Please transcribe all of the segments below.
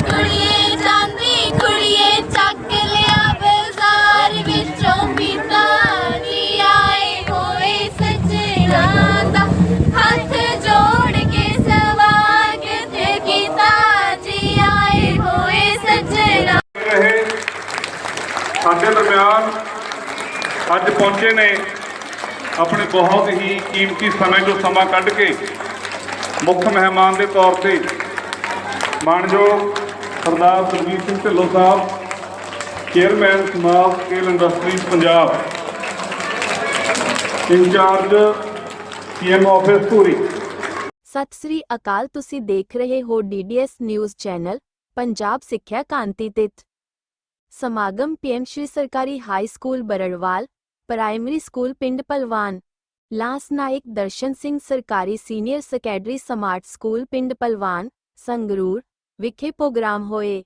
ਕੁੜੀਏ ਜਾਂਦੀ ਕੁੜੀਏ ਚੱਕ ਲਿਆ ਬਾਜ਼ਾਰ ਵਿੱਚੋਂ ਪੀਤਾ ਨੀ ਆਏ ਹੋਏ ਸੱਜਣਾ ਦਾ। ਹੱਥ ਜੋੜ ਕੇ ਸਵਾਗਤ ਕੀਤਾ ਜੀ ਆਏ ਹੋਏ ਸੱਜਣਾ। ਰਹੇ ਸਾਡੇ ਦਰਮਿਆਨ ਅੱਜ ਪਹੁੰਚੇ ਨੇ ਆਪਣੇ ਬਹੁਤ ਹੀ ਕੀਮਤੀ ਸਮੇਂ ਤੋਂ ਸਮਾਂ ਕੱਢ ਕੇ ਮੁੱਖ ਮਹਿਮਾਨ ਦੇ ਤੌਰ ਤੇ ਮਾਨਯੋਗ Sardar Surjit Singh Dhillon Sahib, chairman small scale industries Punjab. Incharge, PM office Dhuri. Sat Sri Akal, ਤੁਸੀਂ ਦੇਖ ਰਹੇ ਹੋ ਡੀਡੀਐਸ ਨਿਊਜ਼ ਚੈਨਲ, ਪੰਜਾਬ ਸਿੱਖਿਆ ਕਾਂਤੀ ਤਿਤ ਸਮਾਗਮ ਪੀਐਮ ਸ਼੍ਰੀ ਸਰਕਾਰੀ high school Bararwal, primary school ਪਿੰਡ ਪਲਵਾਨ। ਲਾਂਸ ਨਾਇਕ ਦਰਸ਼ਨ ਸਿੰਘ ਸਰਕਾਰੀ ਸੀਨੀਅਰ ਸੈਕੰਡਰੀ ਸਮਾਰਟ ਸਕੂਲ ਪਿੰਡ ਪਲਵਾਨ, ਸੰਗਰੂਰ। ਵਿਖੇ ਪ੍ਰੋਗਰਾਮ ਹੋਏ।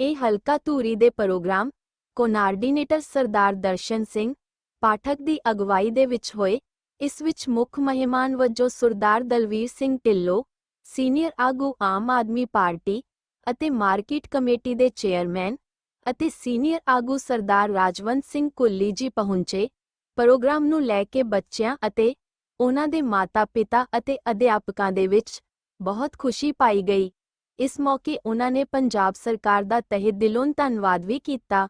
ਇਹ ਹਲਕਾ ਧੂਰੀ ਦੇ ਪ੍ਰੋਗਰਾਮ, ਕੋਨਾਰਡੀਨੇਟਰ ਸਰਦਾਰ ਦਰਸ਼ਨ ਸਿੰਘ, ਪਾਠਕ ਦੀ ਅਗਵਾਈ ਦੇ ਵਿੱਚ ਹੋਏ। ਇਸ ਵਿੱਚ ਮੁੱਖ ਮਹਿਮਾਨ ਵਜੋਂ ਸਰਦਾਰ ਦਲਵੀਰ ਸਿੰਘ ਢਿੱਲੋਂ, ਸੀਨੀਅਰ ਆਗੂ ਆਮ ਆਦਮੀ ਪਾਰਟੀ ਅਤੇ ਮਾਰਕੀਟ ਕਮੇਟੀ ਦੇ ਚੇਅਰਮੈਨ ਅਤੇ ਸੀਨੀਅਰ ਆਗੂ ਸਰਦਾਰ ਰਾਜਵੰਤ ਸਿੰਘ ਕੁੱਲੀ ਜੀ ਪਹੁੰਚੇ। ਪ੍ਰੋਗਰਾਮ ਨੂੰ ਲੈ ਕੇ ਬੱਚਿਆਂ ਅਤੇ ਉਹਨਾਂ ਦੇ ਮਾਤਾ-ਪਿਤਾ ਅਤੇ ਅਧਿਆਪਕਾਂ ਦੇ ਵਿੱਚ ਬਹੁਤ ਖੁਸ਼ੀ ਪਾਈ ਗਈ। ਇਸ ਮੌਕੇ ਉਹਨਾਂ ਨੇ ਪੰਜਾਬ ਸਰਕਾਰ ਦਾ ਤਹਿ ਦਿਲੋਂ ਧੰਨਵਾਦ ਵੀ ਕੀਤਾ।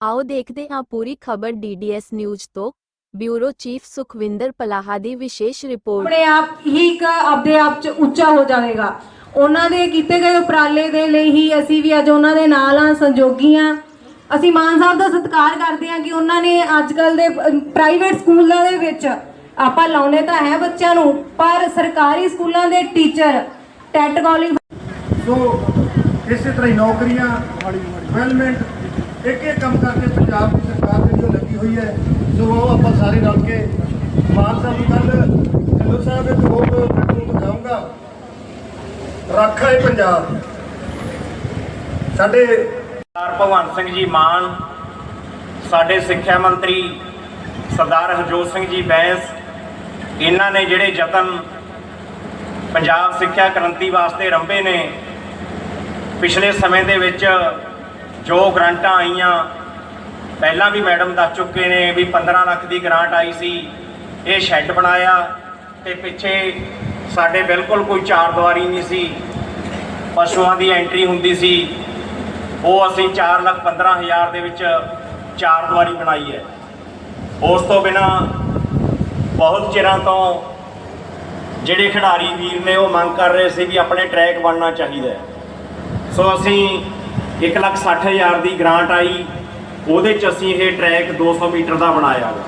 ਆਓ ਦੇਖਦੇ ਹਾਂ ਪੂਰੀ ਖਬਰ ਡੀਡੀਐਸ ਨਿਊਜ਼ ਤੋਂ। ਬਿਊਰੋ ਚੀਫ ਸੁਖਵਿੰਦਰ ਪਲਾਹਾ ਦੀ ਵਿਸ਼ੇਸ਼ ਰਿਪੋਰਟ। ਆਪਣੇ ਆਪ ਹੀ ਇੱਕ ਆਪਦੇ ਆਪ ਚ ਉੱਚਾ ਹੋ ਜਾਵੇਗਾ। ਉਹਨਾਂ ਦੇ ਕੀਤੇ ਗਏ ਉਪਰਾਲੇ ਦੇ ਲਈ ਹੀ ਅਸੀਂ ਵੀ ਅੱਜ ਉਹਨਾਂ ਦੇ ਨਾਲ ਆ ਸੰਜੋਗੀ ਆ ਅਸੀਂ ਮਾਨ ਸਾਹਿਬ ਦਾ ਸਤਿਕਾਰ ਕਰਦੇ ਹਾਂ ਕਿ ਉਹਨਾਂ ਨੇ ਅੱਜ ਕੱਲ ਦੇ ਪ੍ਰਾਈਵੇਟ ਸਕੂਲਾਂ ਦੇ ਵਿੱਚ ਆਪਾਂ ਲਾਉਨੇ ਤਾਂ ਹੈ ਬੱਚਿਆਂ ਨੂੰ, ਪਰ ਸਰਕਾਰੀ ਸਕੂਲਾਂ ਦੇ ਟੀਚਰ, ਟੈਟ ਕਾਲਿੰਗ ਸੋ ਇਸੇ ਤਰ੍ਹਾਂ ਹੀ ਨੌਕਰੀਆਂ ਡਿਵੈਲਪਮੈਂਟ ਇੱਕ ਇੱਕ ਕੰਮ ਕਰਕੇ ਪੰਜਾਬ ਦੀ ਸਰਕਾਰ ਜਿਹੜੀ ਉਹ ਲੱਗੀ ਹੋਈ ਹੈ। ਸੋ ਉਹ ਆਪਾਂ ਸਾਰੇ ਰਲ ਕੇ ਮਾਨ ਸਾਹਿਬ ਨੂੰ ਕੱਲ ਢਿੱਲੋਂ ਸਾਹਿਬ ਦੇ ਕੋਲ ਮੈਨੂੰ ਬਤਾਉਂਗਾ ਰੱਖਾ ਹੈ ਪੰਜਾਬ। ਸਾਡੇ ਸਰਦਾਰ ਭਗਵੰਤ ਸਿੰਘ ਜੀ ਮਾਨ, ਸਾਡੇ ਸਿੱਖਿਆ ਮੰਤਰੀ ਸਰਦਾਰ ਹਰਜੋਤ ਸਿੰਘ ਜੀ ਬੈਂਸ, ਇਹਨਾਂ ਨੇ ਜਿਹੜੇ ਯਤਨ ਪੰਜਾਬ ਸਿੱਖਿਆ ਕ੍ਰਾਂਤੀ ਵਾਸਤੇ ਰੰਭੇ ਨੇ ਪਿਛਲੇ ਸਮੇਂ ਦੇ ਵਿੱਚ ਜੋ ਗ੍ਰਾਂਟਾਂ ਆਈਆਂ, ਪਹਿਲਾਂ ਵੀ ਮੈਡਮ ਦੱਸ ਚੁੱਕੇ ਨੇ ਵੀ 15 ਲੱਖ ਦੀ ਗ੍ਰਾਂਟ ਆਈ ਸੀ, ਇਹ ਸ਼ੈੱਡ ਬਣਾਇਆ ਤੇ ਪਿੱਛੇ ਸਾਡੇ ਬਿਲਕੁਲ ਕੋਈ ਚਾਰ ਦੀਵਾਰੀ ਨਹੀਂ ਸੀ। ਪਸ਼ੂਆਂ ਦੀ ਐਂਟਰੀ ਹੁੰਦੀ ਸੀ। ਉਹ ਅਸੀਂ 4 ਲੱਖ 15 ਹਜ਼ਾਰ ਦੇ ਵਿੱਚ ਚਾਰ ਦੁਆਰੀ ਬਣਾਈ ਹੈ। ਉਸ ਤੋਂ ਬਿਨਾ ਬਹੁਤ ਚਿਰਾਂ ਤੋਂ ਜਿਹੜੇ ਖਿਡਾਰੀ ਵੀਰ ਨੇ ਉਹ ਮੰਗ ਕਰ ਰਹੇ ਸੀ ਵੀ ਆਪਣੇ ਟਰੈਕ ਬਣਨਾ ਚਾਹੀਦਾ ਹੈ। ਸੋ ਅਸੀਂ 1 ਲੱਖ 60 ਹਜ਼ਾਰ ਦੀ ਗ੍ਰਾਂਟ ਆਈ। ਉਹਦੇ ਚ ਅਸੀਂ ਇਹ ਟਰੈਕ 200 ਮੀਟਰ ਦਾ ਬਣਾਇਆ ਵਾ।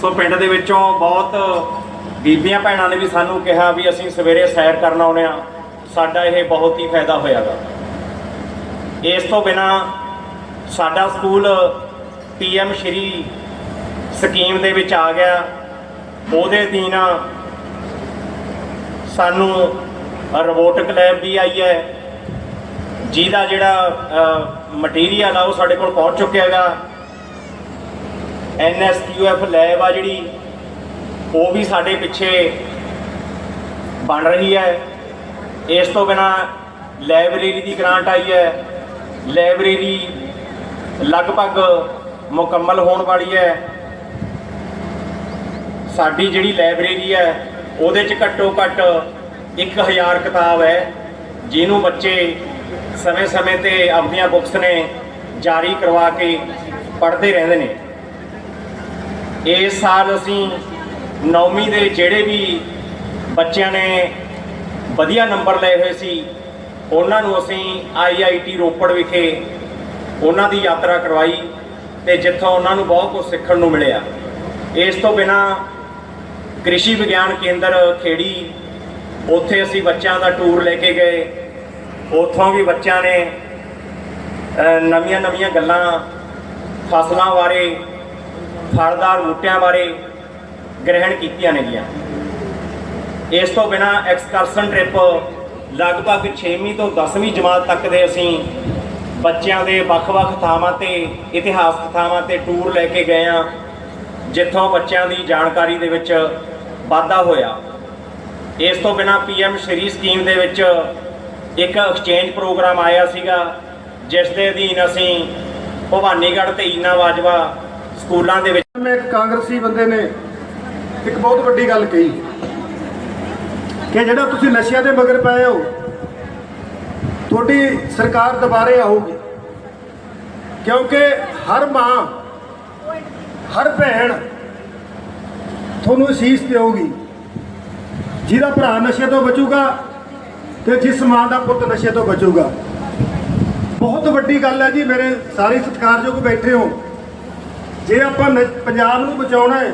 ਸੋ ਪਿੰਡ ਦੇ ਵਿੱਚੋਂ ਬਹੁਤ ਬੀਬੀਆਂ ਭੈਣਾਂ ਨੇ ਵੀ ਸਾਨੂੰ ਕਿਹਾ ਵੀ ਅਸੀਂ ਸਵੇਰੇ ਸੈਰ ਕਰਨ ਆਉਨੇ ਆ। ਸਾਡਾ ਇਹ ਬਹੁਤ ਹੀ ਫਾਇਦਾ ਹੋਇਆਗਾ ਇਸ ਤੋਂ ਬਿਨਾ ਸਾਡਾ ਸਕੂਲ ਪੀਐਮ ਸ਼੍ਰੀ ਸਕੀਮ ਦੇ ਵਿੱਚ ਆ ਗਿਆ। ਉਹਦੇ ਅਧੀਨ ਸਾਨੂੰ ਰੋਬੋਟਿਕ ਲੈਬ ਵੀ ਆਈ ਹੈ। ਜਿਹਦਾ ਜਿਹੜਾ ਮਟੀਰੀਅਲ ਆ, ਉਹ ਸਾਡੇ ਕੋਲ ਪਹੁੰਚ ਚੁੱਕਿਆ ਹੈਗਾ। ਐਨਐਸਕਿਊਐਫ ਲੈਬ ਆ ਜਿਹੜੀ, ਉਹ ਵੀ ਸਾਡੇ ਪਿੱਛੇ ਬਣ ਰਹੀ ਹੈ। ਇਸ ਤੋਂ ਬਿਨਾ ਲਾਇਬ੍ਰੇਰੀ ਦੀ ਗ੍ਰਾਂਟ ਆਈ ਹੈ। ਲਾਇਬ੍ਰੇਰੀ ਲਗਭਗ ਮੁਕੰਮਲ ਹੋਣ ਵਾਲੀ ਹੈ। ਸਾਡੀ ਜਿਹੜੀ ਲਾਇਬ੍ਰੇਰੀ ਹੈ, ਉਹਦੇ 'ਚ ਘੱਟੋ ਘੱਟ 1000 ਕਿਤਾਬ ਹੈ, ਜਿਹਨੂੰ ਬੱਚੇ ਸਮੇਂ-ਸਮੇਂ ਤੇ ਆਪਣੀਆਂ ਬੁੱਕਸ ਨੇ ਜਾਰੀ ਕਰਵਾ ਕੇ ਪੜ੍ਹਦੇ ਰਹਿੰਦੇ ਨੇ। ਇਸ ਸਾਲ ਅਸੀਂ ਨੌਵੀਂ ਦੇ ਜਿਹੜੇ ਵੀ ਬੱਚਿਆਂ ਨੇ ਵਧੀਆ ਨੰਬਰ ਲਏ ਹੋਏ ਸੀ, ਉਹਨਾਂ ਨੂੰ ਅਸੀਂ ਆਈਆਈਟੀ ਰੋਪੜ ਵਿਖੇ ਉਹਨਾਂ ਦੀ ਯਾਤਰਾ ਕਰਵਾਈ ਤੇ ਜਿੱਥੋਂ ਉਹਨਾਂ ਨੂੰ ਬਹੁਤ ਕੁਝ ਸਿੱਖਣ ਨੂੰ ਮਿਲਿਆ। ਇਸ ਤੋਂ ਬਿਨਾ ਕ੍ਰਿਸ਼ੀ ਵਿਗਿਆਨ ਕੇਂਦਰ ਖੇੜੀ, ਉੱਥੇ ਅਸੀਂ ਬੱਚਿਆਂ ਦਾ ਟੂਰ ਲੈ ਕੇ ਗਏ। ਉੱਥੋਂ ਵੀ ਬੱਚਿਆਂ ਨੇ ਨਵੀਆਂ ਨਵੀਆਂ ਗੱਲਾਂ ਫਸਲਾਂ ਬਾਰੇ, ਫਲਦਾਰ ਬੂਟਿਆਂ ਬਾਰੇ ਗ੍ਰਹਿਣ ਕੀਤੀਆਂ ਨੇਗੀਆਂ ਇਸ ਤੋਂ ਬਿਨਾ ਐਕਸਕਰਸ਼ਨ ਟ੍ਰਿਪ ਲਗਭਗ 6ਵੀਂ ਤੋਂ 10ਵੀਂ ਜਮਾਤ ਤੱਕ ਦੇ ਅਸੀਂ ਬੱਚਿਆਂ ਦੇ ਵੱਖ-ਵੱਖ ਥਾਵਾਂ ਤੇ, ਇਤਿਹਾਸਕ ਥਾਵਾਂ ਤੇ ਟੂਰ ਲੈ ਕੇ ਗਏ ਆ ਜਿੱਥੋਂ ਬੱਚਿਆਂ ਦੀ ਜਾਣਕਾਰੀ ਦੇ ਵਿੱਚ ਵਾਧਾ ਹੋਇਆ। ਇਸ ਤੋਂ ਬਿਨਾ ਪੀਐਮ ਸ਼੍ਰੀ ਸਕੀਮ ਦੇ ਵਿੱਚ ਇੱਕ ਐਕਸਚੇਂਜ ਪ੍ਰੋਗਰਾਮ ਆਇਆ ਸੀਗਾ, ਜਿਸ ਦੇ ਅਧੀਨ ਅਸੀਂ ਭਵਾਨੀਗੜ੍ਹ ਤੇ ਈਨਾ ਬਾਜਵਾ ਸਕੂਲਾਂ ਦੇ ਵਿੱਚ ਮੈਂ ਇੱਕ ਕਾਂਗਰਸੀ ਬੰਦੇ ਨੇ ਇੱਕ ਬਹੁਤ ਵੱਡੀ ਗੱਲ ਕਹੀ ਕਿ ਜਿਹੜਾ ਤੁਸੀਂ ਨਸ਼ਿਆਂ ਦੇ ਮਗਰ ਪਏ ਹੋ, ਤੁਹਾਡੀ ਸਰਕਾਰ ਦੁਬਾਰੇ ਆਊਗੀ। ਕਿਉਂਕਿ ਹਰ ਮਾਂ, ਹਰ ਭੈਣ ਤੁਹਾਨੂੰ ਅਸੀਸ ਦੇਊਗੀ। ਜਿਹਦਾ ਭਰਾ ਨਸ਼ੇ ਤੋਂ ਬਚੂਗਾ ਤੇ ਜਿਸ ਮਾਂ ਦਾ ਪੁੱਤ ਨਸ਼ੇ ਤੋਂ ਬਚੂਗਾ। ਬਹੁਤ ਵੱਡੀ ਗੱਲ ਹੈ ਜੀ, ਮੇਰੇ ਸਾਰੇ ਸਤਿਕਾਰਯੋਗ ਬੈਠੇ ਹੋ। ਜੇ ਆਪਾਂ ਪੰਜਾਬ ਨੂੰ ਬਚਾਉਣਾ ਹੈ,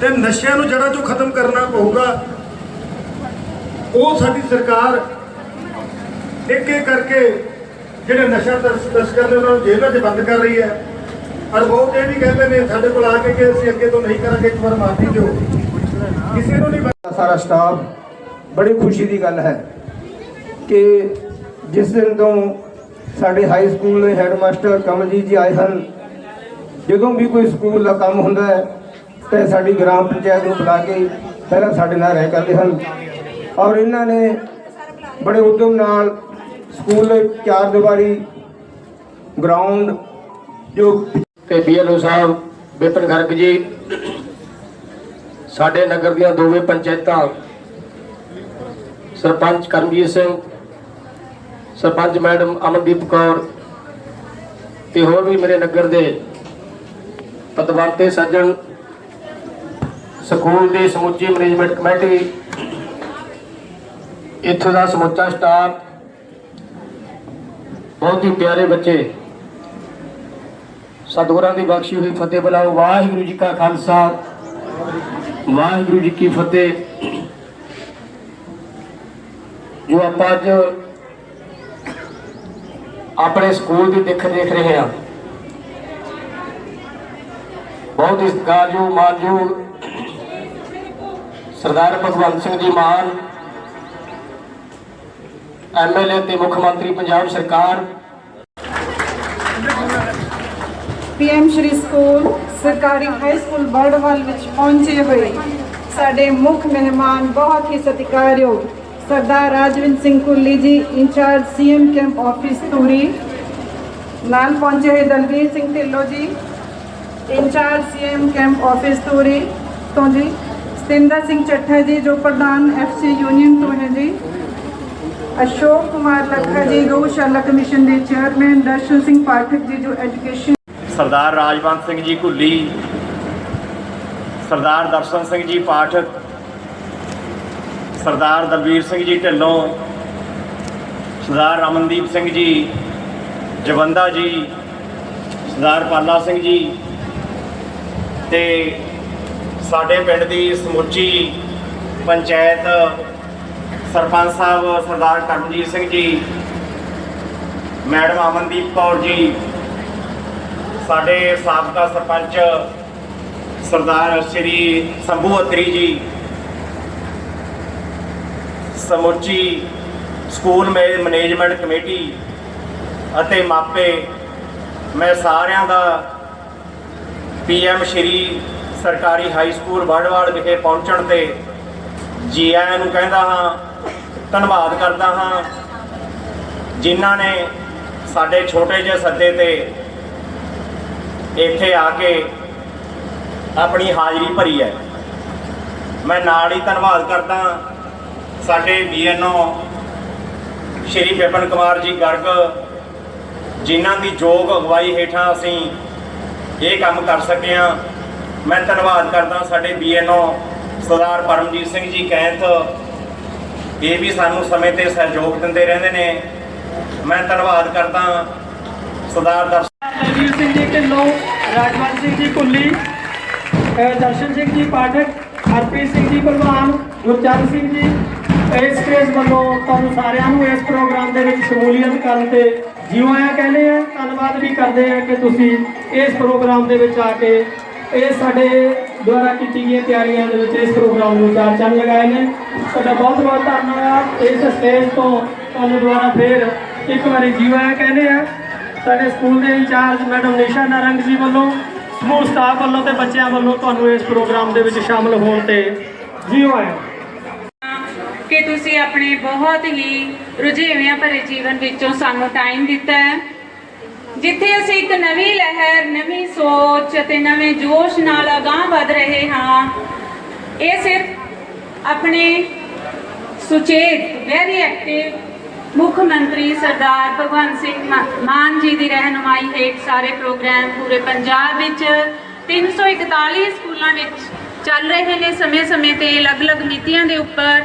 ਤੇ ਨਸ਼ਿਆਂ ਨੂੰ ਜੜ੍ਹਾਂ ਚੋਂ ਖਤਮ ਕਰਨਾ ਪਊਗਾ। ਉਹ ਸਾਡੀ ਸਰਕਾਰ ਇੱਕ ਇੱਕ ਕਰਕੇ ਜਿਹੜੇ ਨਸ਼ਾ ਤਸ- ਤਸਕਰ ਨੇ ਉਹਨਾਂ ਨੂੰ ਜੇਲ੍ਹਾਂ 'ਚ ਬੰਦ ਕਰ ਰਹੀ ਹੈ। ਔਰ ਬਹੁਤ ਇਹ ਵੀ ਕਹਿੰਦੇ ਨੇ, ਸਾਡੇ ਕੋਲ ਆ ਕੇ ਕਿ ਅਸੀਂ ਅੱਗੇ ਤੋਂ ਨਹੀਂ ਕਰਾਂਗੇ, ਇੱਕ ਵਾਰ ਮਾਫੀ ਦਿਓ ਕਿਸੇ ਨੂੰ ਨਹੀਂ ਸਾਰਾ ਸਟਾਫ ਬੜੀ ਖੁਸ਼ੀ ਦੀ ਗੱਲ ਹੈ ਕਿ ਜਿਸ ਦਿਨ ਤੋਂ ਸਾਡੇ ਹਾਈ ਸਕੂਲ ਦੇ ਹੈਡਮਾਸਟਰ ਕਮਲਜੀਤ ਜੀ ਆਏ ਹਨ, ਜਦੋਂ ਵੀ ਕੋਈ ਸਕੂਲ ਦਾ ਕੰਮ ਹੁੰਦਾ ਹੈ, ਤੇ ਸਾਡੀ ਗ੍ਰਾਮ ਪੰਚਾਇਤ ਨੂੰ ਬੁਲਾ ਕੇ ਪਹਿਲਾਂ ਸਾਡੇ ਨਾਲ ਰਹਿ ਕਰਦੇ ਹਨ। ਔਰ ਇਹਨਾਂ ਨੇ ਬੜੇ ਉਦਮ ਨਾਲ ਸਕੂਲ ਦੇ ਚਾਰ ਦੀਵਾਰੀ ਗਰਾਊਂਡ ਜੋ ਤੇ ਬੀਐਲਓ ਸਾਹਿਬ ਵਿਪਨ ਗਰਗ ਜੀ, ਸਾਡੇ ਨਗਰ ਦੀਆਂ ਦੋਵੇਂ ਪੰਚਾਇਤਾਂ ਸਰਪੰਚ ਕਰਮਜੀਤ ਸਿੰਘ, ਸਰਪੰਚ ਮੈਡਮ ਅਮਨਦੀਪ ਕੌਰ ਤੇ ਹੋਰ ਵੀ ਮੇਰੇ ਨਗਰ ਦੇ ਪਤਵੰਤੇ ਸੱਜਣ, ਸਕੂਲ ਦੀ ਸਮੁੱਚੀ ਮੈਨੇਜਮੈਂਟ ਕਮੇਟੀ, ਇੱਥੋਂ ਦਾ ਸਮੁੱਚਾ ਸਟਾਫ, ਬਹੁਤ ਹੀ ਪਿਆਰੇ ਬੱਚੇ। ਸਤਿਗੁਰਾਂ ਦੀ ਬਖਸ਼ੀ ਹੋਈ ਫਤਿਹ ਬੁਲਾਓ। ਵਾਹਿਗੁਰੂ ਜੀ ਕਾ ਖਾਲਸਾ, ਵਾਹਿਗੁਰੂ ਜੀ ਕੀ ਫਤਿਹ। ਜੋ ਆਪਾਂ ਅੱਜ ਆਪਣੇ ਸਕੂਲ ਦੀ ਦਿੱਖ ਦੇਖ ਰਹੇ ਹਾਂ। ਬਹੁਤ ਹੀ ਮਾਨਯੋਗ ਸਰਦਾਰ ਭਗਵੰਤ ਸਿੰਘ ਜੀ ਮਾਨ ਐਮਐਲਏ ਤੇ ਮੁੱਖ ਮੰਤਰੀ ਪੰਜਾਬ ਸਰਕਾਰ। ਪੀਐਮ ਸ਼੍ਰੀ ਸਕੂਲ ਸਰਕਾਰੀ ਹਾਈ ਸਕੂਲ ਬੜਵਾਲ ਵਿੱਚ ਪਹੁੰਚੇ ਹੋਏ ਸਾਡੇ ਮੁੱਖ ਮਹਿਮਾਨ ਬਹੁਤ ਹੀ ਸਤਿਕਾਰਯੋਗ ਸਰਦਾਰ Rajwinder Singh Kulli ji, incharge CM camp office Dhuri. ਨਾਲ ਪਹੁੰਚੇ ਹੋਏ Dalvir Singh Dhillon ji, incharge CM camp office Dhuri ਤੋਂ ਜੀ, ਸਤਿੰਦਰ ਸਿੰਘ ਚੱਠਾ ਜੀ, ਜੋ ਪ੍ਰਧਾਨ ਐਫਸੀ ਯੂਨੀਅਨ ਤੋਂ ਹੈ ਜੀ, ਅਸ਼ੋਕ ਕੁਮਾਰ ਲੱਖਾ ਜੀ ਗਊਸ਼ਾਲਾ ਕਮਿਸ਼ਨ ਦੇ ਚੇਅਰਮੈਨ, ਦਰਸ਼ਨ ਸਿੰਘ ਪਾਠਕ ਜੀ, ਜੋ ਐਜੂਕੇਸ਼ਨ ਸਰਦਾਰ ਰਾਜਵੰਤ ਸਿੰਘ ਜੀ ਘੁੱਲੀ ਸਰਦਾਰ ਦਰਸ਼ਨ ਸਿੰਘ ਜੀ ਪਾਠਕ ਸਰਦਾਰ ਦਲਵੀਰ ਸਿੰਘ ਜੀ ਢਿੱਲੋਂ, ਸਰਦਾਰ ਰਮਨਦੀਪ ਸਿੰਘ ਜੀ, ਜਵੰਦਾ ਜੀ, ਸਰਦਾਰ ਪਾਲਾ ਸਿੰਘ ਜੀ ਤੇ ਸਾਡੇ ਪਿੰਡ ਦੀ ਸਮੁੱਚੀ ਪੰਚਾਇਤ ਸਰਪੰਚ ਸਾਹਿਬ ਸਰਦਾਰ ਕਰਮਜੀਤ ਸਿੰਘ ਜੀ, ਮੈਡਮ ਅਮਨਦੀਪ ਕੌਰ ਜੀ, ਸਾਡੇ ਸਾਬਕਾ ਸਰਪੰਚ ਸਰਦਾਰ ਸ਼੍ਰੀ ਸੰਭੂ ਅਤਰੀ ਜੀ ਸਮੁੱਚੀ ਸਕੂਲ ਮੇ, ਮੈਨੇਜਮੈਂਟ ਕਮੇਟੀ ਅਤੇ ਮਾਪੇ, ਮੈਂ ਸਾਰਿਆਂ ਦਾ ਪੀਐਮ ਸ਼੍ਰੀ ਸਰਕਾਰੀ ਹਾਈ ਸਕੂਲ ਵੜਵਾਲ ਵਿਖੇ ਪਹੁੰਚਣ ਤੇ ਜੀ ਆਇਆਂ ਨੂੰ ਕਹਿੰਦਾ ਹਾਂ, ਧੰਨਵਾਦ ਕਰਦਾ ਹਾਂ, ਜਿਨ੍ਹਾਂ ਨੇ ਸਾਡੇ ਛੋਟੇ ਜਿਹੇ ਸੱਦੇ ਤੇ ਇੱਥੇ ਆ ਕੇ ਆਪਣੀ ਹਾਜ਼ਰੀ ਭਰੀ ਹੈ। ਮੈਂ ਨਾਲ ਹੀ ਧੰਨਵਾਦ ਕਰਦਾ ਸਾਡੇ ਬੀਐਨਓ ਸ਼੍ਰੀ ਵਿਪਨ ਕੁਮਾਰ ਜੀ ਗਰਗ ਜਿਨ੍ਹਾਂ ਦੀ ਯੋਗ ਅਗਵਾਈ ਹੇਠਾਂ ਅਸੀਂ ਇਹ ਕੰਮ ਕਰ ਸਕੇ ਹਾਂ। ਮੈਂ ਧੰਨਵਾਦ ਕਰਦਾ ਸਾਡੇ ਬੀਐਨਓ ਸਰਦਾਰ ਪਰਮਜੀਤ ਸਿੰਘ ਜੀ ਕੈਂਥ। ਇਹ ਵੀ ਸਾਨੂੰ ਸਮੇਂ ਤੇ ਸਹਿਯੋਗ ਦਿੰਦੇ ਰਹਿੰਦੇ ਨੇ। ਮੈਂ ਧੰਨਵਾਦ ਕਰਦਾ ਸਰਦਾਰ ਦਰਸ਼ਨ ਸਿੰਘ ਜੀ ਢਿੱਲੋਂ ਰਾਜਵੰਤ ਸਿੰਘ ਜੀ ਕੁੱਲੀ ਦਰਸ਼ਨ ਸਿੰਘ ਜੀ ਪਾਠਕ, ਹਰਪ੍ਰੀਤ ਸਿੰਘ ਜੀ ਭਲਵਾਨ, ਗੁਰਚਰਨ ਸਿੰਘ ਜੀ ਇਸ ਸਟੇਜ ਵੱਲੋਂ ਤੁਹਾਨੂੰ ਸਾਰਿਆਂ ਨੂੰ ਇਸ ਪ੍ਰੋਗਰਾਮ ਦੇ ਵਿੱਚ ਸ਼ਮੂਲੀਅਤ ਕਰਨ ਤੇ ਜਿਉਂ ਆਇਆ ਕਹਿੰਦੇ ਆ। ਧੰਨਵਾਦ ਵੀ ਕਰਦੇ ਆ ਕਿ ਤੁਸੀਂ ਇਸ ਪ੍ਰੋਗਰਾਮ ਦੇ ਵਿੱਚ ਆ ਕੇ ਇਹ ਸਾਡੇ ਦੁਆਰਾ ਕੀਤੀ ਗਈਆਂ ਤਿਆਰੀਆਂ ਦੇ ਵਿੱਚ ਇਸ ਪ੍ਰੋਗਰਾਮ ਨੂੰ ਚਾਰ ਚੰਨ ਲਗਾਏ ਨੇ। ਤੁਹਾਡਾ ਬਹੁਤ ਬਹੁਤ ਧੰਨਵਾਦ। ਇਸ ਸਟੇਜ ਤੋਂ ਤੁਹਾਨੂੰ ਦੁਆਰਾ ਫੇਰ ਇੱਕ ਵਾਰੀ ਜਿਉਂ ਆਇਆ ਕਹਿੰਦੇ ਆ। ਸਾਡੇ ਸਕੂਲ ਦੇ ਇੰਚਾਰਜ ਮੈਡਮ ਨਿਸ਼ਾ ਨਾਰੰਗ ਜੀ ਵੱਲੋਂ, ਸਮੂਹ ਸਟਾਫ ਵੱਲੋਂ ਤੇ ਬੱਚਿਆਂ ਵੱਲੋਂ ਤੁਹਾਨੂੰ ਇਸ ਪ੍ਰੋਗਰਾਮ ਦੇ ਵਿੱਚ ਸ਼ਾਮਲ ਹੋਣ ਤੇ ਜੀਓ ਆਇਆ ਕਿ ਤੁਸੀਂ ਆਪਣੇ ਬਹੁਤ ਹੀ ਰੁਝੇਵਿਆਂ ਭਰੇ ਜੀਵਨ ਵਿੱਚੋਂ ਸਾਨੂੰ ਟਾਈਮ ਦਿੱਤਾ ਹੈ। ਜਿੱਥੇ ਅਸੀਂ ਇੱਕ ਨਵੀਂ ਲਹਿਰ, ਨਵੀਂ ਸੋਚ ਅਤੇ ਨਵੇਂ ਜੋਸ਼ ਨਾਲ ਅਗਾਂਹ ਵਧ ਰਹੇ ਹਾਂ, ਇਹ ਸਿਰਫ ਆਪਣੇ ਸੁਚੇਤ ਵੈਰੀ ਐਕਟਿਵ ਮੁੱਖ ਮੰਤਰੀ ਸਰਦਾਰ ਭਗਵੰਤ ਸਿੰਘ ਮਾ- ਮਾਨ ਜੀ ਦੀ ਰਹਿਨੁਮਾਈ ਹੇਠ ਸਾਰੇ ਪ੍ਰੋਗਰਾਮ ਪੂਰੇ ਪੰਜਾਬ ਵਿੱਚ 341 ਸਕੂਲਾਂ ਵਿੱਚ ਚੱਲ ਰਹੇ ਨੇ। ਸਮੇਂ-ਸਮੇਂ ਤੇ ਅਲੱਗ-ਅਲੱਗ ਨੀਤੀਆਂ ਦੇ ਉੱਪਰ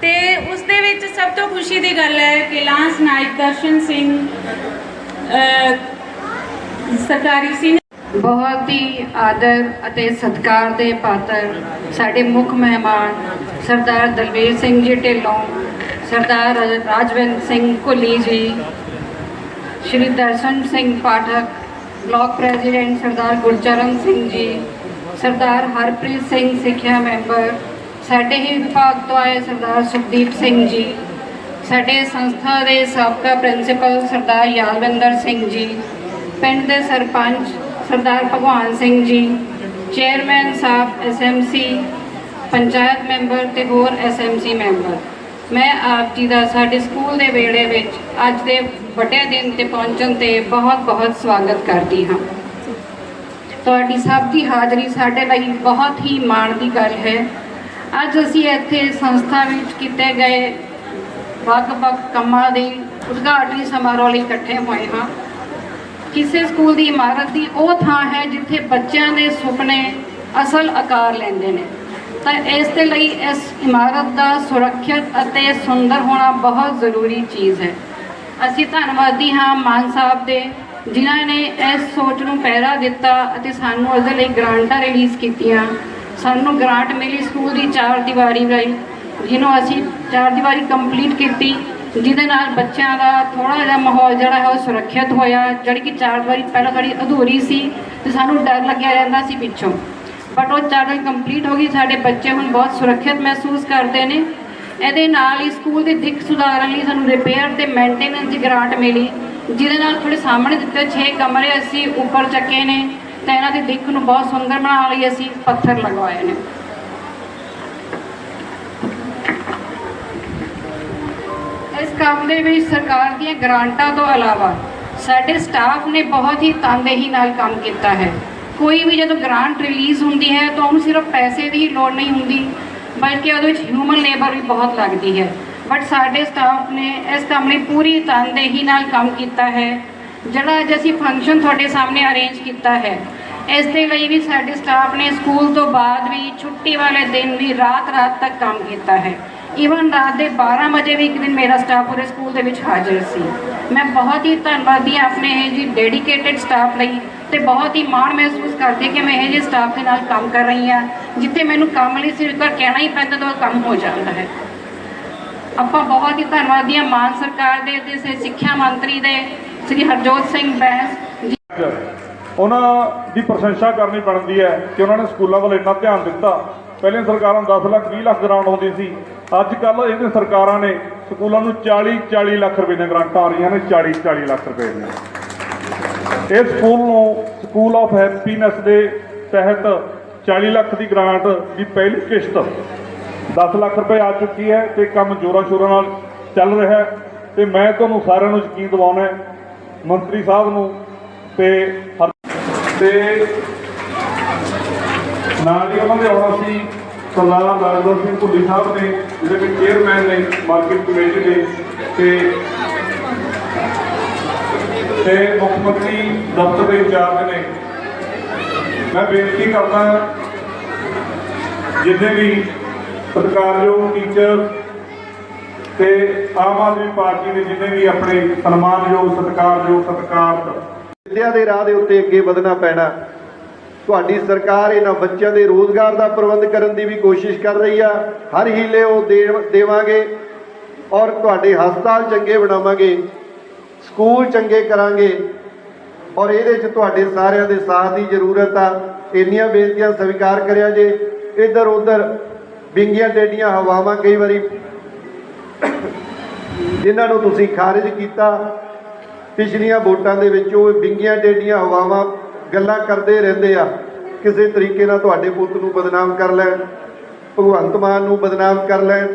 ਤੇ ਉਸ ਦੇ ਵਿੱਚ ਸਭ ਤੋਂ ਖੁਸ਼ੀ ਦੀ ਗੱਲ ਹੈ ਕਿ ਲਾਂਸ ਨਾਇਕ, ਦਰਸ਼ਨ ਸਿੰਘ ਸਰਕਾਰੀ ਸਿੰਘ ਬਹੁਤ ਹੀ ਆਦਰ ਅਤੇ ਸਤਿਕਾਰ ਦੇ ਪਾਤਰ ਸਾਡੇ ਮੁੱਖ ਮਹਿਮਾਨ ਸਰਦਾਰ ਦਲਵੀਰ ਸਿੰਘ ਜੀ ਢਿੱਲੋਂ, ਸਰਦਾਰ ਰਾਜਵਿੰਦਰ ਸਿੰਘ ਕੁੱਲੀ ਜੀ, ਸ਼੍ਰੀ ਦਰਸ਼ਨ ਸਿੰਘ ਪਾਠਕ, ਬਲਾਕ ਪ੍ਰੈਜ਼ੀਡੈਂਟ ਸਰਦਾਰ ਗੁਰਚਰਨ ਸਿੰਘ ਜੀ, ਸਰਦਾਰ ਹਰਪ੍ਰੀਤ ਸਿੰਘ ਸਿੱਖਿਆ ਮੈਂਬਰ ਸਾਡੇ ਹੀ ਵਿਭਾਗ ਤੋਂ ਆਏ ਸਰਦਾਰ ਸੁਖਦੀਪ ਸਿੰਘ ਜੀ, ਸਾਡੇ ਸੰਸਥਾ ਦੇ ਸਾਬਕਾ ਪ੍ਰਿੰਸੀਪਲ ਸਰਦਾਰ ਯਾਦਵਿੰਦਰ ਸਿੰਘ ਜੀ, ਪਿੰਡ ਦੇ sarpanch Sardar Bhagwan Singh ji, chairman Sahib SMC panchayat member ਤੇ ਹੋਰ ਐਸਐਮਸੀ ਮੈਂਬਰ। ਮੈਂ ਆਪ ਜੀ ਦਾ ਸਾਡੇ ਸਕੂਲ ਦੇ ਵੇੜੇ ਵਿੱਚ ਅੱਜ ਦੇ ਵੱਡੇ ਦਿਨ ਤੇ ਪਹੁੰਚਣ ਤੇ ਬਹੁਤ-ਬਹੁਤ ਸਵਾਗਤ ਕਰਦੀ ਹਾਂ। ਤੁਹਾਡੀ ਸਭ ਦੀ ਹਾਜ਼ਰੀ ਸਾਡੇ ਲਈ ਬਹੁਤ ਹੀ ਮਾਣ ਦੀ ਗੱਲ ਹੈ। ਅੱਜ ਅਸੀਂ ਇੱਥੇ ਸੰਸਥਾ ਵਿੱਚ ਕੀਤੇ ਗਏ ਵੱਖ-ਵੱਖ ਕੰਮਾਂ ਦੇ ਉਦਘਾਟਨੀ ਸਮਾਰੋਹ ਲਈ ਇਕੱਠੇ ਹੋਏ ਹਾਂ। ਕਿਸੇ ਸਕੂਲ ਦੀ ਇਮਾਰਤ ਦੀ ਉਹ ਥਾਂ ਹੈ ਜਿੱਥੇ ਬੱਚਿਆਂ ਦੇ ਸੁਪਨੇ ਅਸਲ ਆਕਾਰ ਲੈਂਦੇ ਨੇ। ਤਾਂ ਇਸ ਦੇ ਲਈ ਇਸ ਇਮਾਰਤ ਦਾ ਸੁਰੱਖਿਅਤ ਅਤੇ ਸੁੰਦਰ ਹੋਣਾ ਬਹੁਤ ਜ਼ਰੂਰੀ ਚੀਜ਼ ਹੈ। ਅਸੀਂ ਧੰਨਵਾਦੀ ਹਾਂ ਮਾਨ ਸਾਹਿਬ ਦੇ, ਜਿਨ੍ਹਾਂ ਨੇ ਇਸ ਸੋਚ ਨੂੰ ਪਹਿਰਾ ਦਿੱਤਾ ਅਤੇ ਸਾਨੂੰ ਇਸ ਦੇ ਲਈ ਗ੍ਰਾਂਟਾਂ ਰਿਲੀਜ਼ ਕੀਤੀਆਂ। ਸਾਨੂੰ ਗ੍ਰਾਂਟ ਮਿਲੀ ਸਕੂਲ ਦੀ ਚਾਰ ਦੀਵਾਰੀ ਲਈ ਜਿਹਨੂੰ ਅਸੀਂ ਚਾਰ ਦੀਵਾਰੀ ਕੰਪਲੀਟ ਕੀਤੀ, ਜਿਹਦੇ ਨਾਲ ਬੱਚਿਆਂ ਦਾ ਥੋੜਾ ਜਿਹਾ ਮਾਹੌਲ ਜਿਹੜਾ ਹੈ ਉਹ ਸੁਰੱਖਿਅਤ ਹੋਇਆ। ਜਿਹੜੀ ਕਿ ਚਾਰ ਦੀਵਾਰੀ ਪਹਿਲਾਂ ਥੋੜੀ ਅਧੂਰੀ ਸੀ ਤੇ ਸਾਨੂੰ ਡਰ ਲੱਗਿਆ ਰਹਿੰਦਾ ਸੀ ਪਿੱਛੋਂ। ਬਟ ਉਹ ਚਾਰ ਦੀਵਾਰੀ ਕੰਪਲੀਟ ਹੋ ਗਈ, ਸਾਡੇ ਬੱਚੇ ਹੁਣ ਬਹੁਤ ਸੁਰੱਖਿਅਤ ਮਹਿਸੂਸ ਕਰਦੇ ਨੇ। ਇਹਦੇ ਨਾਲ ਹੀ ਸਕੂਲ ਦੀ ਦਿੱਖ ਸੁਧਾਰਨ ਲਈ ਸਾਨੂੰ ਰਿਪੇਅਰ ਤੇ ਮੇਨਟੇਨੈਂਸ ਦੀ ਗ੍ਰਾਂਟ ਮਿਲੀ, ਜਿਹਦੇ ਨਾਲ ਤੁਹਾਡੇ ਸਾਹਮਣੇ ਦਿੱਤੇ 6 ਕਮਰੇ ਅਸੀਂ ਉੱਪਰ ਚੱਕੇ ਨੇ। ਤਾਂ ਇਹਨਾਂ ਦੀ ਦਿੱਖ ਨੂੰ ਬਹੁਤ ਸੁੰਦਰ ਬਣਾਉਣ ਲਈ ਅਸੀਂ, ਪੱਥਰ ਲਗਵਾਏ ਨੇ। ਇਸ ਕੰਮ ਦੇ ਵਿੱਚ ਸਰਕਾਰ ਦੀਆਂ ਗ੍ਰਾਂਟਾਂ ਤੋਂ ਇਲਾਵਾ ਸਾਡੇ ਸਟਾਫ ਨੇ ਬਹੁਤ ਹੀ ਤਨਦੇਹੀ ਨਾਲ ਕੰਮ ਕੀਤਾ ਹੈ। ਕੋਈ ਵੀ ਜਦੋਂ ਗ੍ਰਾਂਟ ਰਿਲੀਜ਼ ਹੁੰਦੀ ਹੈ ਤਾਂ ਉਹਨੂੰ ਸਿਰਫ ਪੈਸੇ ਦੀ ਹੀ ਲੋੜ ਨਹੀਂ ਹੁੰਦੀ, ਬਲਕਿ ਉਹਦੇ ਵਿੱਚ ਹਿਊਮਨ ਲੇਬਰ ਵੀ ਬਹੁਤ ਲੱਗਦੀ ਹੈ। ਬਟ ਸਾਡੇ ਸਟਾਫ ਨੇ ਇਸ ਕੰਮ ਲਈ ਪੂਰੀ ਤਨਦੇਹੀ ਨਾਲ ਕੰਮ ਕੀਤਾ ਹੈ। ਜਿਹੜਾ ਅੱਜ ਅਸੀਂ ਫੰਕਸ਼ਨ ਤੁਹਾਡੇ ਸਾਹਮਣੇ ਅਰੇਂਜ ਕੀਤਾ ਹੈ। ਇਸ ਦੇ ਲਈ ਵੀ ਸਾਡੇ ਸਟਾਫ ਨੇ ਸਕੂਲ ਤੋਂ ਬਾਅਦ ਵੀ ਛੁੱਟੀ ਵਾਲੇ ਦਿਨ ਵੀ ਰਾਤ-ਰਾਤ ਤੱਕ ਕੰਮ ਕੀਤਾ ਹੈ। ਈਵਨ ਰਾਤ ਦੇ 12 ਵਜੇ ਵੀ ਇੱਕ ਦਿਨ ਮੇਰਾ ਸਟਾਫ ਪੂਰੇ ਸਕੂਲ ਦੇ ਵਿੱਚ ਹਾਜ਼ਰ ਸੀ। ਮੈਂ ਬਹੁਤ ਹੀ ਧੰਨਵਾਦੀ ਹਾਂ ਆਪਣੇ ਇਹ ਜੀ ਡੈਡੀਕੇਟਿਡ ਸਟਾਫ ਲਈ ਤੇ ਬਹੁਤ ਹੀ ਮਾਣ ਮਹਿਸੂਸ ਕਰਦੀ ਕਿ ਮੈਂ ਇਹ ਜਿਹੇ ਸਟਾਫ ਦੇ ਨਾਲ ਕੰਮ ਕਰ ਰਹੀ ਹਾਂ, ਜਿੱਥੇ ਮੈਨੂੰ ਕੰਮ ਲਈ ਸਿਰਫ ਇੱਕ ਕਹਿਣਾ ਹੀ ਪੈਂਦਾ ਤਾਂ ਕੰਮ ਹੋ ਜਾਂਦਾ ਹੈ। ਆਪਾਂ ਬਹੁਤ ਹੀ ਧੰਨਵਾਦੀ ਹਾਂ ਮਾਨ ਸਰਕਾਰ ਦੇ ਤੇ ਸੇ, ਸਿੱਖਿਆ ਮੰਤਰੀ ਦੇ, ਸ੍ਰੀ ਹਰਜੋਤ ਸਿੰਘ ਬੈਂਸ ਉਹਨਾਂ ਦੀ ਪ੍ਰਸ਼ੰਸਾ ਕਰਨੀ ਬਣਦੀ ਹੈ ਕਿ ਉਹਨਾਂ ਨੇ ਸਕੂਲਾਂ ਵੱਲ ਇੰਨਾ ਧਿਆਨ ਦਿੱਤਾ। ਪਹਿਲੇ ਸਰਕਾਰਾਂ 10 ਲੱਖ 20 ਲੱਖ ਗ੍ਰਾਂਟ ਹੁੰਦੀ ਸੀ। ਅੱਜ ਕੱਲ ਇਹਦੇ ਸਰਕਾਰਾਂ ਨੇ ਸਕੂਲਾਂ ਨੂੰ 40 40 ਲੱਖ ਰੁਪਏ ਦੀਆਂ ਗ੍ਰਾਂਟਾਂ ਆ ਰਹੀਆਂ ਨੇ 40 40 ਲੱਖ ਰੁਪਏ ਦੀਆਂ। ਇਸ ਸਕੂਲ ਨੂੰ ਸਕੂਲ ਆਫ ਹੈਪੀਨੈਸ ਦੇ ਤਹਿਤ 40 ਲੱਖ ਦੀ ਗ੍ਰਾਂਟ ਦੀ ਪਹਿਲੀ ਕਿਸ਼ਤ 10 ਲੱਖ ਰੁਪਏ ਆ ਚੁੱਕੀ ਹੈ ਤੇ ਕੰਮ ਜੋਰਾਂ ਸ਼ੋਰਾਂ ਨਾਲ ਚੱਲ ਰਿਹਾ ਹੈ ਤੇ ਮੈਂ ਤੁਹਾਨੂੰ ਸਾਰਿਆਂ ਨੂੰ ਯਕੀਨ ਦਿਵਾਉਣਾ ਹੈ, ਮੰਤਰੀ ਸਾਹਿਬ ਨੂੰ ਤੇ ਤੇ ਨਾਲ ਹੀ ਉਹਨਾਂ ਦੇ ਆਉਣਾ ਸੀ ਸਰਦਾਰ ਰਾਜਵਰ ਸਿੰਘ ਭੁੱਲੀ ਸਾਹਿਬ ਨੇ, ਜਿਹੜੇ ਕਿ ਚੇਅਰਮੈਨ ਨੇ ਮਾਰਕੀਟ ਕਮੇਟੀ ਦੇ ਤੇ ਤੇ ਮੁੱਖ ਮੰਤਰੀ ਦਫ਼ਤਰ ਦੇ ਇੰਚਾਰਜ ਨੇ। ਮੈਂ ਬੇਨਤੀ ਕਰਦਾ ਜਿੰਨੇ ਵੀ ਸਤਿਕਾਰਯੋਗ ਟੀਚਰ ਤੇ ਆਮ ਆਦਮੀ ਪਾਰਟੀ ਦੇ ਜਿੰਨੇ ਵੀ ਆਪਣੇ ਸਨਮਾਨਯੋਗ, ਸਤਿਕਾਰਯੋਗ, ਸਤਿਕਾਰਤ ਵਿਦਿਆ ਦੇ ਰਾਹ ਦੇ ਉੱਤੇ ਅੱਗੇ ਵਧਣਾ ਪੈਣਾ। ਤੁਹਾਡੀ ਸਰਕਾਰ ਇਹਨਾਂ ਬੱਚਿਆਂ ਦੇ ਰੋਜ਼ਗਾਰ ਦਾ ਪ੍ਰਬੰਧ ਕਰਨ ਦੀ ਵੀ ਕੋਸ਼ਿਸ਼ ਕਰ ਰਹੀ ਆ। ਹਰ ਹੀਲੇ ਉਹ ਦੇ- ਦੇਵਾਂਗੇ ਔਰ ਤੁਹਾਡੇ ਹਸਪਤਾਲ ਚੰਗੇ ਬਣਾਵਾਂਗੇ, ਸਕੂਲ ਚੰਗੇ ਕਰਾਂਗੇ ਔਰ ਇਹਦੇ 'ਚ ਤੁਹਾਡੇ ਸਾਰਿਆਂ ਦੇ ਸਾਥ ਦੀ ਜ਼ਰੂਰਤ ਆ। ਇੰਨੀਆਂ ਬੇਨਤੀਆਂ ਸਵੀਕਾਰ ਕਰਿਆ ਜੇ ਇੱਧਰ ਉੱਧਰ ਵਿੰਗੀਆਂ ਟੇਡੀਆਂ, ਹਵਾਵਾਂ ਕਈ ਵਾਰੀ ਜਿਨ੍ਹਾਂ ਨੂੰ ਤੁਸੀਂ ਖਾਰਿਜ ਕੀਤਾ, ਪਿਛਲੀਆਂ ਵੋਟਾਂ ਦੇ ਵਿੱਚ ਉਹ ਵਿੰਗੀਆਂ ਟੇਡੀਆਂ, ਹਵਾਵਾਂ ਗੱਲਾਂ ਕਰਦੇ ਰਹਿੰਦੇ ਆ। ਕਿਸੇ ਤਰੀਕੇ ਨਾਲ ਤੁਹਾਡੇ ਪੁੱਤ ਨੂੰ ਬਦਨਾਮ ਕਰ ਲੈਣ, ਭਗਵੰਤ ਮਾਨ ਨੂੰ ਬਦਨਾਮ ਕਰ ਲੈਣ,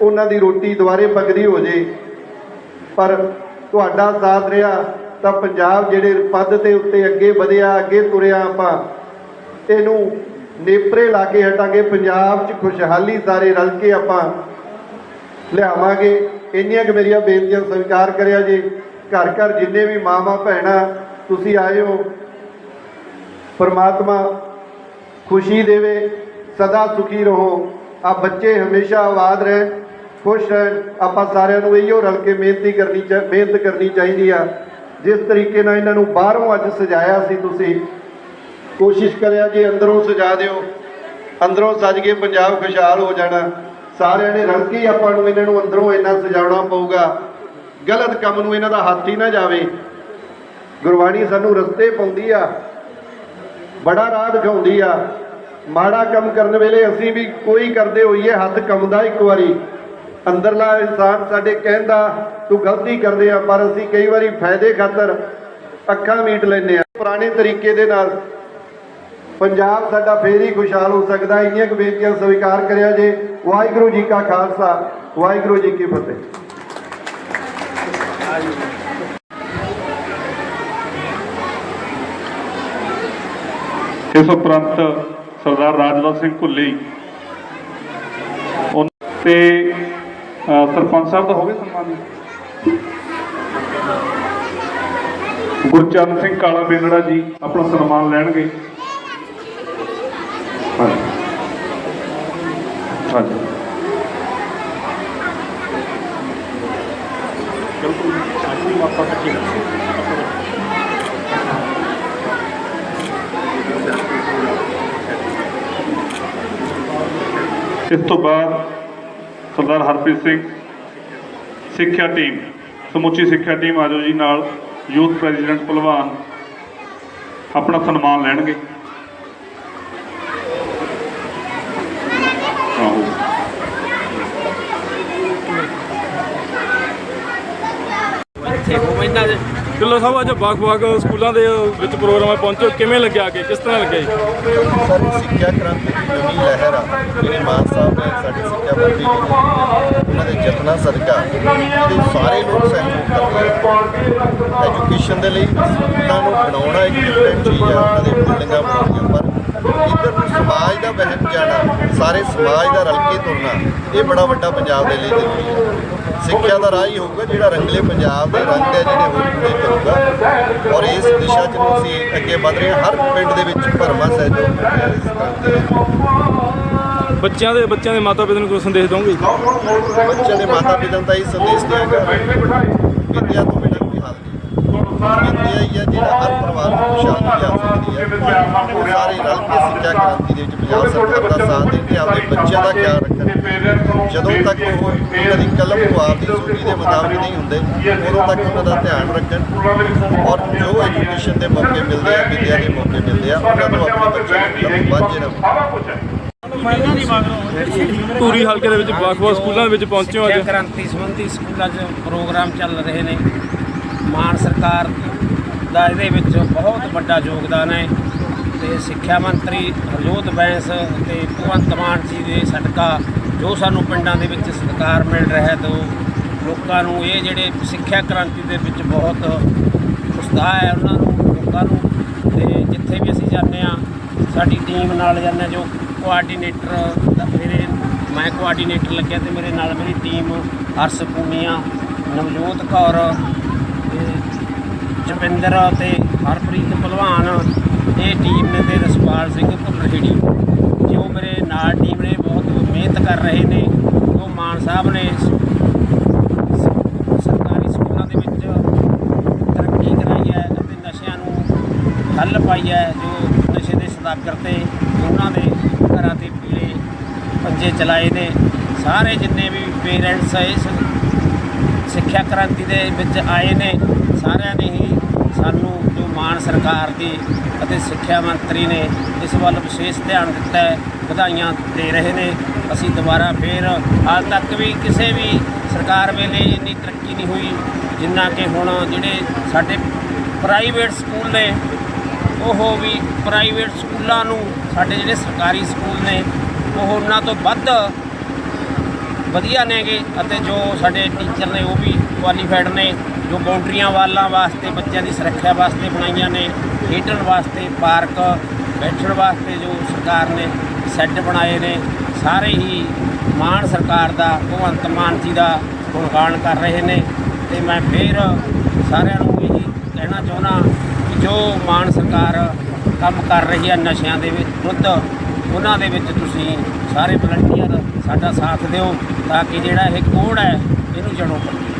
ਉਹਨਾਂ ਦੀ ਰੋਟੀ ਦੁਬਾਰੇ ਪੱਕਦੀ ਹੋ ਜੇ। ਪਰ ਤੁਹਾਡਾ ਸਾਥ ਰਿਹਾ, ਤਾਂ ਪੰਜਾਬ ਜਿਹੜੇ ਪਦ ਤੇ ਉੱਤੇ ਅੱਗੇ ਵਧਿਆ, ਅੱਗੇ ਤੁਰਿਆ ਆਪਾਂ, ਇਹਨੂੰ ਨੇਪਰੇ ਲਾ ਕੇ ਹਟਾਂਗੇ, ਪੰਜਾਬ 'ਚ ਖੁਸ਼ਹਾਲੀ ਸਾਰੇ ਰਲ ਕੇ ਆਪਾਂ ਲਿਆਵਾਂਗੇ। ਇੰਨੀਆਂ ਕਿ ਮੇਰੀਆਂ ਬੇਨਤੀਆਂ, ਸਵੀਕਾਰ ਕਰਿਆ ਜੇ। ਘਰ ਘਰ ਜਿੰਨੇ ਵੀ ਮਾਵਾਂ, ਭੈਣਾਂ, ਤੁਸੀਂ ਆਏ ਹੋ ਪਰਮਾਤਮਾ ਖੁਸ਼ੀ ਦੇਵੇ, ਸਦਾ ਸੁਖੀ ਰਹੋ। ਆ ਬੱਚੇ ਹਮੇਸ਼ਾ ਆਬਾਦ ਰਹਿਣ, ਖੁਸ਼ ਰਹਿਣ। ਆਪਾਂ ਸਾਰਿਆਂ ਨੂੰ ਇਹੀਓ ਰਲ ਕੇ ਮਿਹਨਤੀ ਕਰਨੀ ਚਾ ਮਿਹਨਤ ਕਰਨੀ ਚਾਹੀਦੀ ਆ। ਜਿਸ ਤਰੀਕੇ ਨਾਲ ਇਹਨਾਂ ਨੂੰ ਬਾਹਰੋਂ ਅੱਜ ਸਜਾਇਆ ਸੀ ਤੁਸੀਂ ਕੋਸ਼ਿਸ਼ ਕਰਿਆ ਜੇ ਅੰਦਰੋਂ ਸਜਾ ਦਿਓ। ਅੰਦਰੋਂ ਸਜ ਕੇ ਪੰਜਾਬ ਖੁਸ਼ਹਾਲ ਹੋ ਜਾਣਾ। ਸਾਰਿਆਂ ਨੇ ਰਲ ਕੇ ਆਪਾਂ ਨੂੰ ਇਹਨਾਂ ਨੂੰ ਅੰਦਰੋਂ ਇੰਨਾ ਸਜਾਉਣਾ ਪਊਗਾ। ਗਲਤ ਕੰਮ ਨੂੰ ਇਹਨਾਂ ਦਾ ਹੱਥ ਹੀ ਨਾ ਜਾਵੇ। ਗੁਰਬਾਣੀ ਸਾਨੂੰ ਰਸਤੇ ਪਾਉਂਦੀ ਆ। ਬੜਾ ਰਾਹ ਦਿਖਾਉਂਦੀ ਆ। ਮਾੜਾ ਕੰਮ ਕਰਨ ਵੇਲੇ ਅਸੀਂ ਵੀ ਕੋਈ ਕਰਦੇ ਹੋਈਏ ਹੱਥ ਕੰਮਦਾ ਇੱਕ ਵਾਰੀ। ਅੰਦਰਲਾ ਇਨਸਾਨ ਸਾਡੇ ਕਹਿੰਦਾ, ਤੂੰ ਗਲਤੀ ਕਰਦੇ ਆ, ਪਰ ਅਸੀਂ ਕਈ ਵਾਰੀ ਫਾਇਦੇ ਖਾਤਰ ਅੱਖਾਂ ਮੀਟ ਲੈਂਦੇ ਆ। ਪੁਰਾਣੇ ਤਰੀਕੇ ਦੇ ਨਾਲ ਪੰਜਾਬ ਸਾਡਾ ਫੇਰ ਹੀ ਖੁਸ਼ਹਾਲ ਹੋ ਸਕਦਾ ਹੈ। ਇੰਨੀਆਂ ਕੁ ਬੇਨਤੀਆਂ ਸਵੀਕਾਰ ਕਰਿਆ ਜੇ। ਵਾਹਿਗੁਰੂ ਜੀ ਕਾ ਖਾਲਸਾ। ਵਾਹਿਗੁਰੂ ਜੀ ਕੀ ਫਤਿਹ। ਇਸ ਉਪਰੰਤ ਸਰਦਾਰ ਰਾਜਵੰਤ ਸਿੰਘ ਭੁੱਲੀ। ਤੇ ਸਰਪੰਚ ਸਾਹਿਬ ਦਾ ਹੋ ਗਏ ਸਨਮਾਨ? ਗੁਰਚਰਨ ਸਿੰਘ ਕਾਲਾ ਬੇਨੜਾ ਜੀ ਆਪਣਾ ਸਨਮਾਨ ਲੈਣਗੇ। ਹਾਂਜੀ। ਇਸ ਤੋਂ ਬਾਅਦ ਸਰਦਾਰ ਹਰਪ੍ਰੀਤ ਸਿੰਘ ਸਿੱਖਿਆ ਟੀਮ, ਸਮੁੱਚੀ ਸਿੱਖਿਆ ਟੀਮ ਆਜੋ ਜੀ ਨਾਲ, ਯੂਥ ਪ੍ਰੈਜ਼ੀਡੈਂਟ ਭਲਵਾਨ ਆਪਣਾ ਸਨਮਾਨ ਲੈਣਗੇ। ਢਿੱਲੋਂ ਸਾਹਿਬ, ਅੱਜ ਵੱਖ-ਵੱਖ ਸਕੂਲਾਂ ਦੇ ਵਿੱਚ ਪ੍ਰੋਗਰਾਮਾਂ ਪਹੁੰਚੋ। ਕਿਵੇਂ ਲੱਗਿਆ ਕਿ ਕਿਸ ਤਰ੍ਹਾਂ ਲੱਗਿਆ ਸਾਡੀ ਸਿੱਖਿਆ ਕ੍ਰਾਂਤੀ ਦੀ ਨਵੀਂ ਲਹਿਰ ਆ। ਜਿਹੜੇ ਮਾਨ ਸਾਹਿਬ ਨੇ ਸਾਡੇ ਸਿੱਖਿਆ ਮੰਤਰੀ ਨੇ ਉਹਨਾਂ ਦੇ ਯਤਨਾਂ ਸਦਕਾ ਜਿਹੜੇ ਸਾਰੇ ਲੋਕ ਸਹਿਯੋਗ ਕਰਦੇ ਆ ਐਜੂਕੇਸ਼ਨ ਦੇ ਲਈ ਸਕੂਲਾਂ ਨੂੰ ਬਣਾਉਣਾ ਇੱਕ ਡਿਫਰੈਂਟ ਚੀਜ਼ ਆ। ਉਹਨਾਂ ਦੇ ਬਿਲਡਿੰਗਾਂ ਬਣਾਉਣੀਆਂ, ਪਰ ਇੱਧਰ ਨੂੰ ਸਮਾਜ ਦਾ ਵਹਿਮ ਜਾਣਾ, ਸਾਰੇ ਸਮਾਜ ਦਾ ਰਲ ਕੇ ਤੁਰਨਾ, ਇਹ ਬੜਾ ਵੱਡਾ ਪੰਜਾਬ ਦੇ ਲਈ ਜ਼ਰੂਰੀ ਹੈ। ਸਿੱਖਿਆ ਦਾ ਰਾਹ ਹੀ ਹੋਊਗਾ ਜਿਹੜਾ ਰੰਗਲੇ ਪੰਜਾਬ ਦੇ ਰੰਗ ਹੈ ਜਿਹੜੇ ਹੋਰ ਪੂਰੇ ਕਰੂਗਾ ਔਰ ਇਸ ਦਿਸ਼ਾ 'ਚ ਅਸੀਂ ਅੱਗੇ ਵਧ ਰਹੇ ਹਰ ਪਿੰਡ ਦੇ ਵਿੱਚ ਭਰਮਾ ਸਹਿਯੋਗ ਹਾਂ ਬੱਚਿਆਂ ਦੇ ਬੱਚਿਆਂ ਦੇ ਮਾਤਾ ਪਿਤਾ ਨੂੰ ਕੋਈ ਸੰਦੇਸ਼ ਦੋਗੇ ਬੱਚਿਆਂ ਦੇ ਮਾਤਾ ਪਿਤਾ ਨੂੰ ਤਾਂ ਇਹ ਸੰਦੇਸ਼ ਦਿਆਂਗਾ। ਵਿਦਿਆ ਤੋਂ ਨਹੀਂ ਵਿਦਿਆ ਹੀ ਹੈ ਜਿਹੜਾ ਹਰ ਪਰਿਵਾਰ ਨੂੰ ਖੁਸ਼ਹਾਲੀ ਲਿਆ ਸਕਦੀ ਹੈ ਉਹ ਸਾਰੇ ਰਲ ਕੇ ਸਿੱਖਿਆ ਕ੍ਰਾਂਤੀ ਦੇ ਵਿੱਚ ਪੰਜਾਬ ਸਰਕਾਰ ਦਾ ਸਾਥ ਦੇਣ ਤੇ ਆਪਦੇ ਬੱਚਿਆਂ ਦਾ ਖਿਆਲ ਰੱਖਣ। ਜਦੋਂ ਤੱਕ ਉਹ ਉਹਨਾਂ ਦੀ ਕਲਮ ਨੂੰ ਆਪਦੀ ਸੂਚੀ ਦੇ ਮੁਤਾਬਕ ਨਹੀਂ ਹੁੰਦੇ ਉਦੋਂ ਤੱਕ ਉਹਨਾਂ ਦਾ ਧਿਆਨ ਰੱਖਣ। ਔਰ ਜੋ ਐਜੂਕੇਸ਼ਨ ਦੇ ਮੌਕੇ ਮਿਲਦੇ ਆ ਵਿਦਿਆ ਦੇ ਮੌਕੇ ਮਿਲਦੇ ਆ ਉਹਨਾਂ ਨੂੰ ਆਪਣੇ ਬੱਚਿਆਂ ਨੂੰ। ਵਾਂਝੇ ਨਾ ਧੂਰੀ ਹਲਕੇ ਦੇ ਵਿੱਚ ਵੱਖ-ਵੱਖ ਸਕੂਲਾਂ ਦੇ ਵਿੱਚ ਪਹੁੰਚੇ ਹੋ ਅੱਜ। ਕ੍ਰਾਂਤੀ ਸੰਬੰਧੀ ਸਕੂਲਾਂ 'ਚ ਪ੍ਰੋਗਰਾਮ ਚੱਲ ਰਹੇ ਨੇ। ਮਾਨ ਸਰਕਾਰ ਦਾ ਇਹਦੇ ਵਿੱਚ ਬਹੁਤ ਵੱਡਾ ਯੋਗਦਾਨ ਹੈ ਤੇ ਸਿੱਖਿਆ ਮੰਤਰੀ ਹਰਜੋਤ ਬੈਂਸ ਤੇ ਭਗਵੰਤ ਮਾਨ ਜੀ ਦੇ ਸਦਕਾ ਜੋ ਸਾਨੂੰ ਪਿੰਡਾਂ ਦੇ ਵਿੱਚ ਸਤਿਕਾਰ ਮਿਲ ਰਿਹਾ ਹੈ, ਤੋਂ ਲੋਕਾਂ ਨੂੰ ਇਹ ਜਿਹੜੇ ਸਿੱਖਿਆ ਕ੍ਰਾਂਤੀ ਦੇ ਵਿੱਚ ਬਹੁਤ ਉਤਸ਼ਾਹ ਹੈ ਉਹਨਾਂ ਨੂੰ, ਲੋਕਾਂ ਨੂੰ, ਤੇ ਜਿੱਥੇ ਵੀ ਅਸੀਂ ਜਾਂਦੇ ਆ ਸਾਡੀ ਟੀਮ ਨਾਲ ਜਾਂਦੇ ਹਾਂ, ਜੋ ਕੋਆਰਡੀਨੇਟਰ ਮੇਰੇ, ਮੈਂ ਕੋਆਰਡੀਨੇਟਰ ਲੱਗਿਆ ਤੇ ਮੇਰੇ ਨਾਲ ਮੇਰੀ ਟੀਮ ਹਰਸ ਪੂਨੀਆ ਨਵਜੋਤ ਕੌਰ ਜਪਿੰਦਰ ਤੇ ਹਰਪ੍ਰੀਤ ਭਲਵਾਨ, ਇਹ ਟੀਮ ਨੇ ਤੇ ਰਸਪਾਲ ਸਿੰਘ ਭੁੱਲਰੇੜੀ ਜੋ ਮੇਰੇ ਨਾਲ ਟੀਮ ਨੇ ਬਹੁਤ ਮਿਹਨਤ ਕਰ ਰਹੇ ਨੇ, ਉਹ ਮਾਨ ਸਾਹਿਬ ਨੇ ਸਰਕਾਰੀ ਸਕੂਲਾਂ ਦੇ ਵਿੱਚ ਤਰੱਕੀ ਕਰਾਈ ਹੈ ਅਤੇ ਨਸ਼ਿਆਂ ਨੂੰ ਠੱਲ ਪਾਈ ਹੈ, ਜੋ ਨਸ਼ੇ ਦੇ ਸਦਾਗਰ ਤੇ ਉਹਨਾਂ ਦੇ ਘਰਾਂ ਤੇ ਪੀਲੇ ਪੰਜੇ ਚਲਾਏ ਨੇ। ਸਾਰੇ ਜਿੰਨੇ ਵੀ ਪੇਰੈਂਟਸ ਇਸ ਸਿੱਖਿਆ ਕ੍ਰਾਂਤੀ ਦੇ ਵਿੱਚ ਆਏ ਨੇ, ਸਾਰਿਆਂ ਨੇ ਸਰਕਾਰ ਦੀ ਅਤੇ ਸਿੱਖਿਆ ਮੰਤਰੀ ਨੇ ਇਸ ਵੱਲ ਵਿਸ਼ੇਸ਼ ਧਿਆਨ ਦਿੱਤਾ ਹੈ, ਵਧਾਈਆਂ ਦੇ ਰਹੇ ਨੇ। ਅਸੀਂ ਦੁਬਾਰਾ ਫੇਰ ਹਾਲ ਤੱਕ ਵੀ ਕਿਸੇ ਵੀ ਸਰਕਾਰ ਵੇਲੇ ਇੰਨੀ ਤਰੱਕੀ ਨਹੀਂ ਹੋਈ, ਜਿੰਨਾ ਕਿ ਹੁਣ ਜਿਹੜੇ ਸਾਡੇ ਪ੍ਰਾਈਵੇਟ ਸਕੂਲ ਨੇ, ਉਹ ਵੀ ਪ੍ਰਾਈਵੇਟ ਸਕੂਲਾਂ ਨੂੰ, ਸਾਡੇ ਜਿਹੜੇ ਸਰਕਾਰੀ ਸਕੂਲ ਨੇ, ਉਹ ਉਹਨਾਂ ਤੋਂ ਵੱਧ ਵਧੀਆ ਨੇਗੇ ਅਤੇ ਜੋ ਸਾਡੇ ਟੀਚਰ ਨੇ ਉਹ ਵੀ ਕੁਆਲੀਫਾਈਡ ਨੇ। ਜੋ ਬਾਉਂਡਰੀਆਂ ਵਾਲਾਂ ਵਾਸਤੇ, ਬੱਚਿਆਂ ਦੀ ਸੁਰੱਖਿਆ ਵਾਸਤੇ ਬਣਾਈਆਂ ਨੇ, ਖੇਡਣ ਵਾਸਤੇ, ਪਾਰਕ, ਬੈਠਣ ਵਾਸਤੇ ਜੋ ਸਰਕਾਰ ਨੇ ਸੈੱਟ ਬਣਾਏ ਨੇ, ਸਾਰੇ ਹੀ ਮਾਨ ਸਰਕਾਰ ਦਾ, ਭਗਵੰਤ ਮਾਨ ਜੀ ਦਾ ਗੁਣਗਾਨ ਕਰ ਰਹੇ ਨੇ ਤੇ ਮੈਂ ਫੇਰ ਸਾਰਿਆਂ ਨੂੰ ਇਹ ਕਹਿਣਾ ਚਾਹੁੰਦਾ ਕਿ ਜੋ ਮਾਨ ਸਰਕਾਰ ਕੰਮ ਕਰ ਰਹੀ ਹੈ ਨਸ਼ਿਆਂ ਦੇ ਵਿੱਚ ਵਿਰੁੱਧ ਉਹਨਾਂ ਦੇ ਵਿੱਚ ਤੁਸੀਂ ਸਾਰੇ ਵਲੰਟੀਅਰ ਸਾਡਾ ਸਾਥ ਦਿਓ ਤਾਂ ਕਿ ਜਿਹੜਾ ਇਹ ਕੋੜ ਹੈ, ਇਹਨੂੰ ਜੜੋਂ ਕੱਢੀਏ।